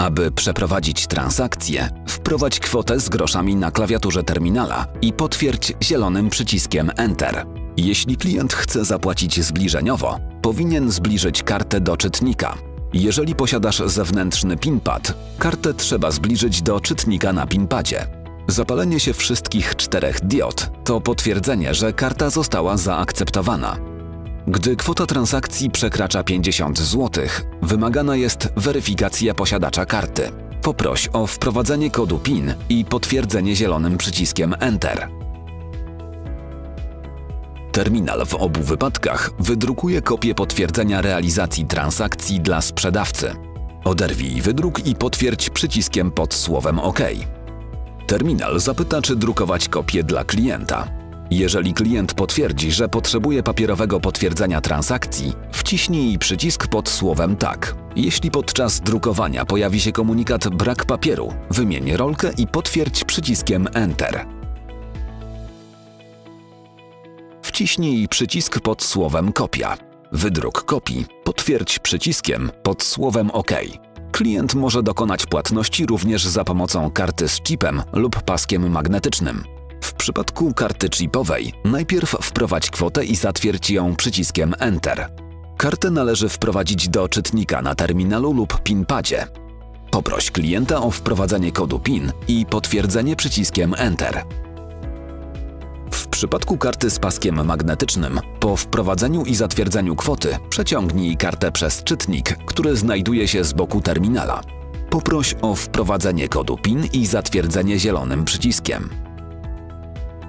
Aby przeprowadzić transakcję, wprowadź kwotę z groszami na klawiaturze terminala i potwierdź zielonym przyciskiem Enter. Jeśli klient chce zapłacić zbliżeniowo, powinien zbliżyć kartę do czytnika. Jeżeli posiadasz zewnętrzny pinpad, kartę trzeba zbliżyć do czytnika na pinpadzie. Zapalenie się wszystkich czterech diod to potwierdzenie, że karta została zaakceptowana. Gdy kwota transakcji przekracza 50 zł, wymagana jest weryfikacja posiadacza karty. Poproś o wprowadzenie kodu PIN i potwierdzenie zielonym przyciskiem Enter. Terminal w obu wypadkach wydrukuje kopię potwierdzenia realizacji transakcji dla sprzedawcy. Oderwij wydruk i potwierdź przyciskiem pod słowem OK. Terminal zapyta, czy drukować kopię dla klienta. Jeżeli klient potwierdzi, że potrzebuje papierowego potwierdzenia transakcji, wciśnij przycisk pod słowem tak. Jeśli podczas drukowania pojawi się komunikat brak papieru, wymień rolkę i potwierdź przyciskiem Enter. Wciśnij przycisk pod słowem kopia. Wydruk kopii potwierdź przyciskiem pod słowem OK. Klient może dokonać płatności również za pomocą karty z chipem lub paskiem magnetycznym. Przypadku karty chipowej najpierw wprowadź kwotę i zatwierdź ją przyciskiem Enter. Kartę należy wprowadzić do czytnika na terminalu lub pinpadzie. Poproś klienta o wprowadzenie kodu PIN i potwierdzenie przyciskiem Enter. W przypadku karty z paskiem magnetycznym, po wprowadzeniu i zatwierdzeniu kwoty, przeciągnij kartę przez czytnik, który znajduje się z boku terminala. Poproś o wprowadzenie kodu PIN i zatwierdzenie zielonym przyciskiem.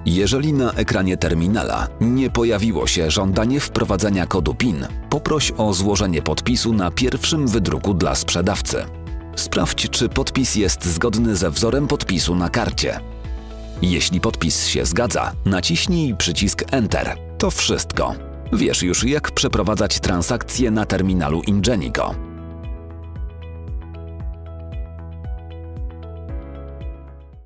Jeżeli na ekranie terminala nie pojawiło się żądanie wprowadzenia kodu PIN, poproś o złożenie podpisu na pierwszym wydruku dla sprzedawcy. Sprawdź, czy podpis jest zgodny ze wzorem podpisu na karcie. Jeśli podpis się zgadza, naciśnij przycisk Enter. To wszystko. Wiesz już, jak przeprowadzać transakcje na terminalu Ingenico.